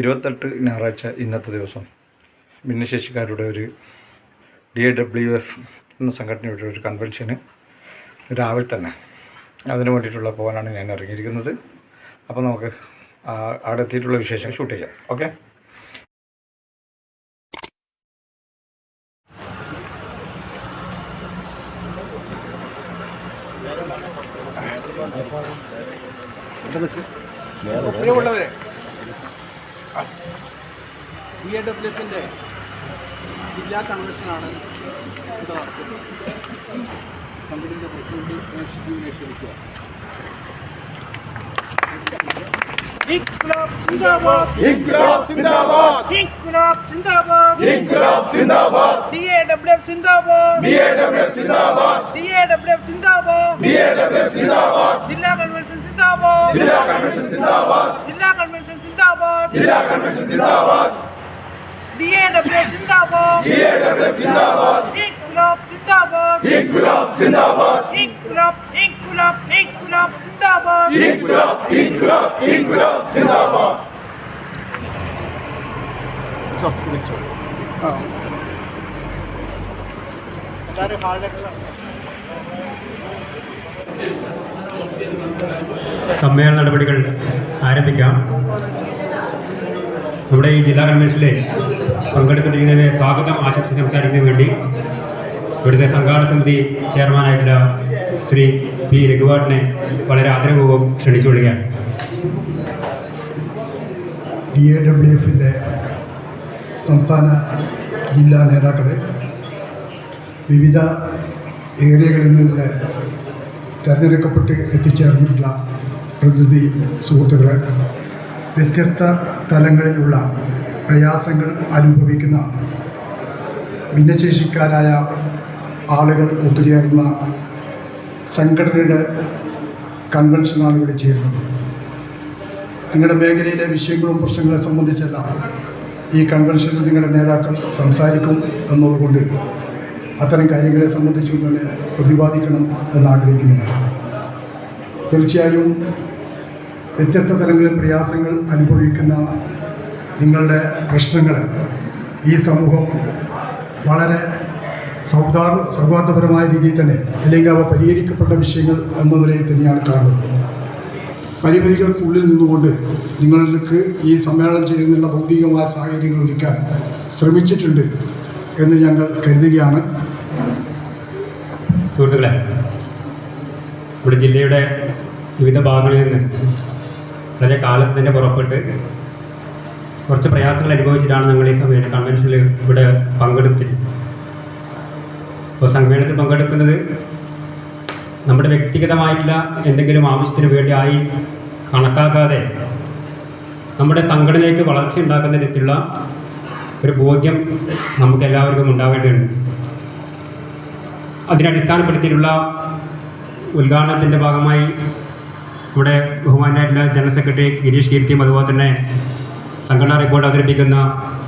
ഇരുപത്തെട്ട് ഞായറാഴ്ച ഇന്നത്തെ ദിവസം ഭിന്നശേഷിക്കാരുടെ ഒരു ഡി എ ഡബ്ല്യു എഫ് എന്ന സംഘടനയുടെ ഒരു കൺവെൻഷന് രാവിലെ തന്നെ. അതിനു വേണ്ടിയിട്ടുള്ള പോകാനാണ് ഞാൻ ഇറങ്ങിയിരിക്കുന്നത്. അപ്പോൾ നമുക്ക് അവിടെ എത്തിയിട്ടുള്ള വിശേഷം ഷൂട്ട് ചെയ്യാം. ഓക്കെ പ്രിയമുള്ളവരെ ബി എ ഡബ്ല്യു എഫിന്റെ ജില്ലാ കൺവെൻഷനാണ് ഇവിടെ നടക്കുന്നത് കമ്പനിയുടെ പ്രസിഡന്റ് ഷിജുവിനെ ക്ഷണിക്കുക ഇൻക്ലാബ് സിന്ദാബാദ്. ഇൻക്ലാബ് സിന്ദാബാദ്. ഇൻക്ലാബ് സിന്ദാബാദ്. ഇൻക്ലാബ് സിന്ദാബാദ്. DAWF സിന്ദാബാദ്. ഡിഎഡബ്ല്യു സിന്ദാബാദ്. DAWF സിന്ദാബാദ്. ഡിഎഡബ്ല്യു സിന്ദാബാദ്. ജില്ലാ കൺവെൻഷൻ സിന്ദാബാദ്. ജില്ലാ കൺവെൻഷൻ സിന്ദാബാദ്. ജില്ലാ കൺവെൻഷൻ സിന്ദാബാദ്. ജില്ലാ കൺവെൻഷൻ സിന്ദാബാദ്. DAWF സിന്ദാബാദ് Zindabad. സിന്ദാബാദ് ഇൻക്ലാബ് സിന്ദാബാദ് ഇൻക്ലാബ് സിന്ദാബാദ് ഇൻക്ലാബ് ഇൻക്ലാബ് ഇൻക്ലാബ് സിന്ദാബാദ് ഇൻക്ലാബ് ഇൻക്ലാബ് ഇൻക്ലാബ് സിന്ദാബാദ് എല്ലാവരും ഹാളിലേക്ക് സമ്മേളന നടപടികൾ ആരംഭിക്കാം. നമ്മുടെ ഈ ജില്ലാ കൺവെൻഷനിലെ പങ്കെടുത്തിരിക്കുന്നതിന് സ്വാഗതം ആശംസിച്ച് സംസാരിക്കുന്നതിന് വേണ്ടി. ഇവിടുത്തെ സംഘാടന സമിതി ചെയർമാനായിട്ടുള്ള ശ്രീ പി രഘുവാട്ടിനെ വളരെ ആദരപൂർവം ക്ഷണിച്ചു ക്ഷണിച്ചുകൊള്ളുകയാണ് ഡി എ ഡബ്ല്യു എഫിന്റെ സംസ്ഥാന ജില്ലാ നേതാക്കളെ വിവിധ ഏരിയകളിൽ നിന്ന് ഇവിടെ തിരഞ്ഞെടുക്കപ്പെട്ട് എത്തിച്ചേർന്നിട്ടുള്ള പ്രതിനിധി സുഹൃത്തുക്കളെ വ്യത്യസ്ത തലങ്ങളിലുള്ള പ്രയാസങ്ങൾ അനുഭവിക്കുന്ന ഭിന്നശേഷിക്കാരായ ആളുകൾ ഒത്തുചേർന്ന സംഘടനയുടെ കൺവെൻഷനാണ് ഇവിടെ ചേരുന്നത്. നിങ്ങളുടെ മേഖലയിലെ വിഷയങ്ങളും പ്രശ്നങ്ങളെ സംബന്ധിച്ചെല്ലാം ഈ കൺവെൻഷനിൽ നിങ്ങളുടെ നേതാക്കൾ സംസാരിക്കും എന്നതുകൊണ്ട് അത്തരം കാര്യങ്ങളെ സംബന്ധിച്ചുകൊണ്ട് തന്നെ പ്രതിപാദിക്കണം എന്നാഗ്രഹിക്കുന്നില്ല തീർച്ചയായും വ്യത്യസ്ത തലങ്ങളിൽ പ്രയാസങ്ങൾ അനുഭവിക്കുന്ന നിങ്ങളുടെ പ്രശ്നങ്ങൾ ഈ സമൂഹം വളരെ സൗഹാർദ്ദ സൗഹാർദ്ദപരമായ രീതിയിൽ തന്നെ അല്ലെങ്കിൽ അവ പരിഹരിക്കപ്പെട്ട വിഷയങ്ങൾ എന്ന നിലയിൽ തന്നെയാണ് കാണുന്നത്. പരിമിതികൾക്കുള്ളിൽ നിന്നുകൊണ്ട് നിങ്ങൾക്ക് ഈ സമ്മേളനം ചെയ്യുന്നതിനുള്ള ഭൗതികമായ സാഹചര്യങ്ങൾ ഒരുക്കാൻ ശ്രമിച്ചിട്ടുണ്ട് എന്ന് ഞങ്ങൾ കരുതുകയാണ്. സുഹൃത്തുക്കളെ ഇവിടെ ജില്ലയുടെ വിവിധ ഭാഗങ്ങളിൽ നിന്ന് വളരെ കാലം തന്നെ പുറപ്പെട്ട് കുറച്ച് പ്രയാസങ്ങൾ അനുഭവിച്ചിട്ടാണ് ഞങ്ങൾ ഈ സമയത്ത് കൺവെൻഷനിൽ ഇവിടെ പങ്കെടുത്തത്. അപ്പോൾ സമ്മേളനത്തിൽ പങ്കെടുക്കുന്നത് നമ്മുടെ വ്യക്തിഗതമായിട്ടുള്ള എന്തെങ്കിലും ആവശ്യത്തിന് വേണ്ടി ആയി കണക്കാക്കാതെ നമ്മുടെ സംഘടനയ്ക്ക് വളർച്ച ഉണ്ടാക്കുന്ന തരത്തിലുള്ള ഒരു ബോധ്യം നമുക്ക് എല്ലാവർക്കും ഉണ്ടാവേണ്ടതുണ്ട്. അതിനടിസ്ഥാനപ്പെടുത്തിയിട്ടുള്ള ഉദ്ഘാടനത്തിന്റെ ഭാഗമായി ഇവിടെ ബഹുമാനായിട്ടുള്ള ജനറൽ സെക്രട്ടറി ഗിരീഷ് കീർത്തിയും അതുപോലെ തന്നെ സംഘടനാ റിപ്പോർട്ട് അവതരിപ്പിക്കുന്ന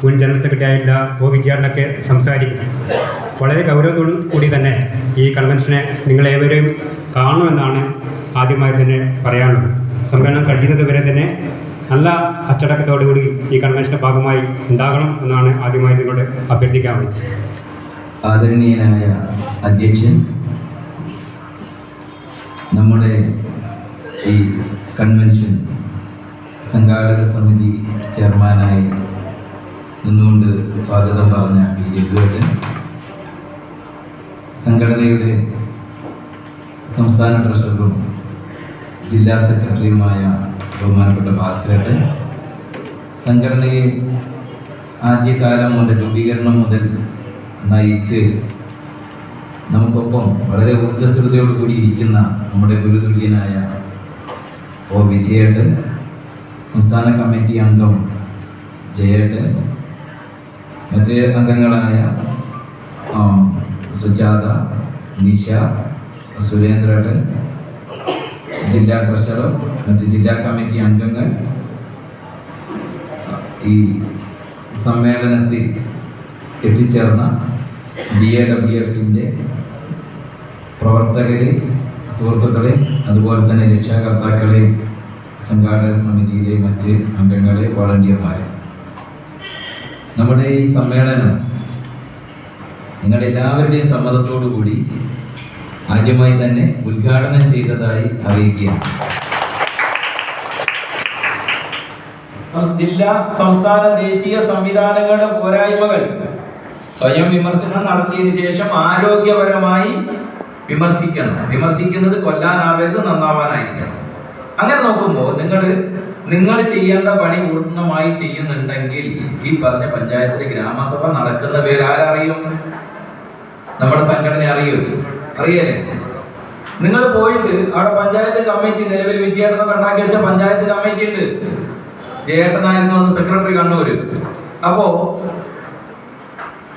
മുൻ ജനറൽ സെക്രട്ടറി ആയിട്ടുള്ള ഒ വിജയാടനൊക്കെ സംസാരിക്കും വളരെ ഗൗരവത്തോടു കൂടി തന്നെ ഈ കൺവെൻഷനെ നിങ്ങളേവരെയും കാണുമെന്നാണ് ആദ്യമായി തന്നെ പറയാനുള്ളത്. സമ്മേളനം കഴിയുന്നത് വരെ തന്നെ നല്ല അച്ചടക്കത്തോടുകൂടി ഈ കൺവെൻഷന്റെ ഭാഗമായി ഉണ്ടാകണം എന്നാണ് ആദ്യമായി നിങ്ങളോട് അഭ്യർത്ഥിക്കാറുള്ളത് ആദരണീയനായ അധ്യക്ഷൻ നമ്മുടെ ഈ കൺവെൻഷൻ സംഘാടക സമിതി ചെയർമാനായി നിന്നുകൊണ്ട് സ്വാഗതം പറഞ്ഞ പി രഘുവേട്ടൻ സംഘടനയുടെ സംസ്ഥാന ട്രഷററും ജില്ലാ സെക്രട്ടറിയുമായ ബഹുമാനപ്പെട്ട ഭാസ്കരേട്ടൻ. സംഘടനയെ ആദ്യകാലം മുതൽ രൂപീകരണം മുതൽ നയിച്ച് നമുക്കൊപ്പം വളരെ ഊർജസ്വതയോടുകൂടി ഇരിക്കുന്ന നമ്മുടെ ഗുരുതുല്യനായ ഒ വിജയേട്ടൻ സംസ്ഥാന കമ്മിറ്റി അംഗം ജയേട്ടൻ മറ്റ് അംഗങ്ങളായ സുജാത നിഷ സുരേന്ദ്രേട്ടൻ ജില്ലാ ട്രഷറർ മറ്റ് ജില്ലാ കമ്മിറ്റി അംഗങ്ങൾ ഈ സമ്മേളനത്തിൽ എത്തിച്ചേർന്ന ഡി എ ഡബ്ല്യു എഫിന്റെ പ്രവർത്തകരെ സുഹൃത്തുക്കളെ അതുപോലെ തന്നെ രക്ഷാകർത്താക്കളെ സംഘാടക സമിതിയിലെ മറ്റ് അംഗങ്ങളെ വളണ്ടിയർമാരെ. നമ്മുടെ ഈ സമ്മേളനം നിങ്ങളെല്ലാവരുടെയും സമ്മതത്തോടു കൂടി ആദ്യമായി തന്നെ ഉദ്ഘാടനം ചെയ്തതായി അറിയിക്കുകയാണ്. ജില്ലാ സംസ്ഥാന ദേശീയ സംവിധാനങ്ങളുടെ പോരായ്മകൾ സ്വയം വിമർശനം നടത്തിയതിനു ശേഷം ആരോഗ്യപരമായി വിമർശിക്കണം. വിമർശിക്കുന്നത് കൊല്ലാനാവരുത് നന്നാവാനായിരിക്കണം. അങ്ങനെ നോക്കുമ്പോൾ നിങ്ങൾ നിങ്ങൾ ചെയ്യേണ്ട പണി പൂർണമായി ചെയ്യുന്നുണ്ടെങ്കിൽ ഈ പറഞ്ഞ പഞ്ചായത്തിലെ ഗ്രാമസഭ നടക്കുന്ന പേര് ആരറിയും? നമ്മുടെ സംഘടന അറിയൂ. അറിയല്ലേ? നിങ്ങൾ പോയിട്ട് അവിടെ പഞ്ചായത്ത് കമ്മിറ്റി നിലവിൽ വിജയേട്ടനൊക്കെ ഉണ്ടാക്കി വെച്ച പഞ്ചായത്ത് കമ്മിറ്റി ഉണ്ട്. ജയേട്ടനായിരുന്നു അന്ന് സെക്രട്ടറി കണ്ണൂര്. അപ്പോ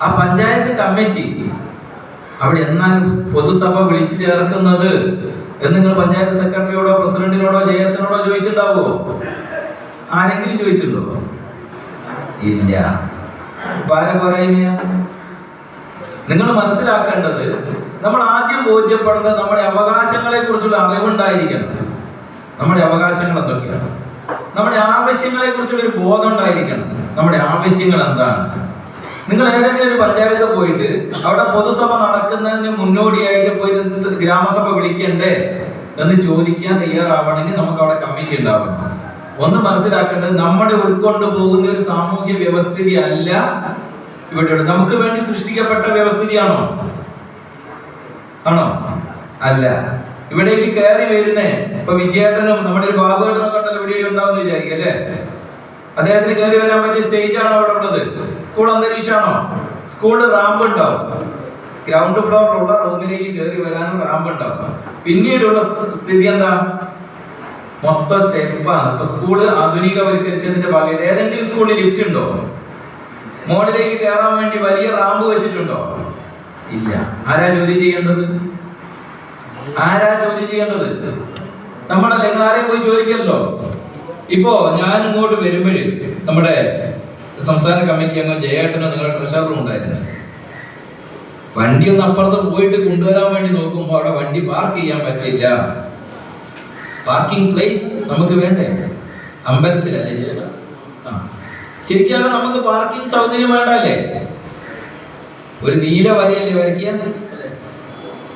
ആ പഞ്ചായത്ത് കമ്മിറ്റി അവിടെ എന്നാ പൊതുസഭ വിളിച്ചു ചേർക്കുന്നത്? എന്ന് നിങ്ങൾ പഞ്ചായത്ത് സെക്രട്ടറിയോടോ പ്രസിഡന്റിനോടോ ജെ എസ് എന്നോടോ ചോദിച്ചിട്ടുണ്ടാവോ? ആരെങ്കിലും ചോദിച്ചിട്ടുണ്ടോ? ഇല്ല. നിങ്ങൾ മനസ്സിലാക്കേണ്ടത് നമ്മൾ ആദ്യം ബോധ്യപ്പെടുന്നത് നമ്മുടെ അവകാശങ്ങളെ കുറിച്ചുള്ള അറിവുണ്ടായിരിക്കണം. നമ്മുടെ അവകാശങ്ങൾ എന്തൊക്കെയാണ്? നമ്മുടെ ആവശ്യങ്ങളെ കുറിച്ചുള്ള ഒരു ബോധം ഉണ്ടായിരിക്കണം. നമ്മുടെ ആവശ്യങ്ങൾ എന്താണ്? നിങ്ങൾ ഏതെങ്കിലും ഒരു പഞ്ചായത്ത് പോയിട്ട് അവിടെ പൊതുസഭ നടക്കുന്നതിന് മുന്നോടിയായിട്ട് പോയിട്ട് ഗ്രാമസഭ വിളിക്കണ്ടേ എന്ന് ചോദിക്കാൻ തയ്യാറാവണമെങ്കിൽ നമുക്ക് അവിടെ കമ്മിറ്റി ഉണ്ടാവണം. ഒന്ന് മനസ്സിലാക്കേണ്ടത് നമ്മുടെ ഉൾക്കൊണ്ട് പോകുന്ന ഒരു സാമൂഹ്യ വ്യവസ്ഥിതി അല്ല ഇവിടെ. നമുക്ക് വേണ്ടി സൃഷ്ടിക്കപ്പെട്ട വ്യവസ്ഥിതിയാണോ? ആണോ? അല്ല. ഇവിടേക്ക് കയറി വരുന്നേ. ഇപ്പൊ വിജയേട്ടനും നമ്മുടെ ഒരു ബാബുവേട്ടനൊക്കെ ഉണ്ടല്ലോ ഇവിടെ ഉണ്ടാവും വിചാരിക്കും അല്ലേ? അദ്ദേഹത്തിന് കയറി വരാൻ പറ്റിയ സ്റ്റേജ് ആണോ അവിടെ ഉള്ളത്? സ്കൂൾ അന്തരീക്ഷമാണോ? സ്കൂളിൽ റാമ്പ് ഉണ്ടാവും. ഗ്രൗണ്ട് ഫ്ലോറിലുള്ള റൂമിലേക്ക് കയറി വരാനും റാമ്പ് ഉണ്ടാവും. പിന്നീടുള്ള സ്ഥ- സ്ഥിതി എന്താ? മൊത്തം സ്റ്റെപ്പാണ് ഇപ്പൊ സ്കൂൾ ആധുനികവൽക്കരിച്ചതിന്റെ ഭാഗമായിട്ട് ഏതെങ്കിലും സ്കൂളിൽ ലിഫ്റ്റ് ഉണ്ടോ? മോളിലേക്ക് കയറാൻ വേണ്ടി വലിയ റാമ്പ് വെച്ചിട്ടുണ്ടോ? ഇല്ല. ആരാ ജോലി ചെയ്യേണ്ടത്? ആരാ ജോലി ചെയ്യേണ്ടത്? നമ്മളെ നിങ്ങൾ ആരെയും പോയി ചോദിക്കല്ലോ? ഇപ്പോ ഞാൻ ഇങ്ങോട്ട് വരുമ്പോഴ് നമ്മുടെ സംസ്ഥാന കമ്മിറ്റി അംഗം ജയേട്ടനോ നിങ്ങളുടെ ട്രഷററും ഉണ്ടായിരുന്നു. വണ്ടി ഒന്ന് അപ്പുറത്ത് പോയിട്ട് കൊണ്ടുവരാൻ വേണ്ടി നോക്കുമ്പോൾ അവിടെ വണ്ടി പാർക്ക് ചെയ്യാൻ പറ്റില്ല. പാർക്കിംഗ് പ്ലേസ് നമുക്ക് വേണ്ടേ? അമ്പലത്തിലല്ലേ? ശരിക്കും നമുക്ക് പാർക്കിംഗ് സൗകര്യം വേണ്ടല്ലേ? ഒരു നീല വരയല്ലേ വരയ്ക്കുക?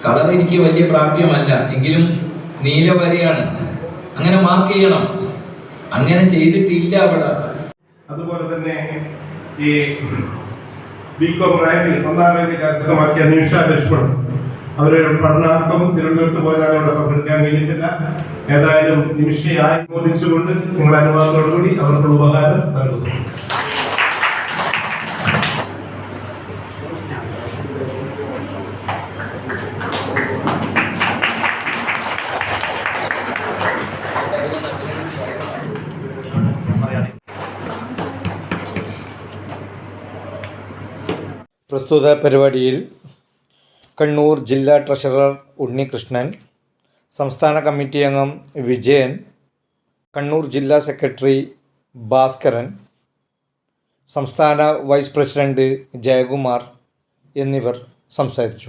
കളർ എനിക്ക് വലിയ പ്രാപ്യമല്ല. എങ്കിലും നീല വരയാണ്. അങ്ങനെ മാർക്ക് ചെയ്യണം. അങ്ങനെ ചെയ്തിട്ടില്ല അവിടെ. അതുപോലെ തന്നെ ഈ ബികോം റാങ്ക് ഒന്നാം റാങ്ക് കരസ്ഥമാക്കിയ നിമിഷ ലക്ഷ്മൺ. അവരുടെ പഠനാർത്ഥം തിരുവനന്തപുരത്ത് പോയതാണ് ഇവിടെ പങ്കെടുക്കാൻ കഴിഞ്ഞിട്ടില്ല. ഏതായാലും നിമിഷയെ അനുമോദിച്ചുകൊണ്ട് നിങ്ങളുടെ അനുവാദത്തോടുകൂടി അവർക്കുള്ള ഉപകാരം നൽകുന്നു. പ്രസ്തുത പരിപാടിയിൽ കണ്ണൂർ ജില്ലാ ട്രഷറർ ഉണ്ണികൃഷ്ണൻ സംസ്ഥാന കമ്മിറ്റി അംഗം വിജയൻ കണ്ണൂർ ജില്ലാ സെക്രട്ടറി ഭാസ്കരൻ സംസ്ഥാന വൈസ് പ്രസിഡന്റ് ജയകുമാർ എന്നിവർ സംസാരിച്ചു.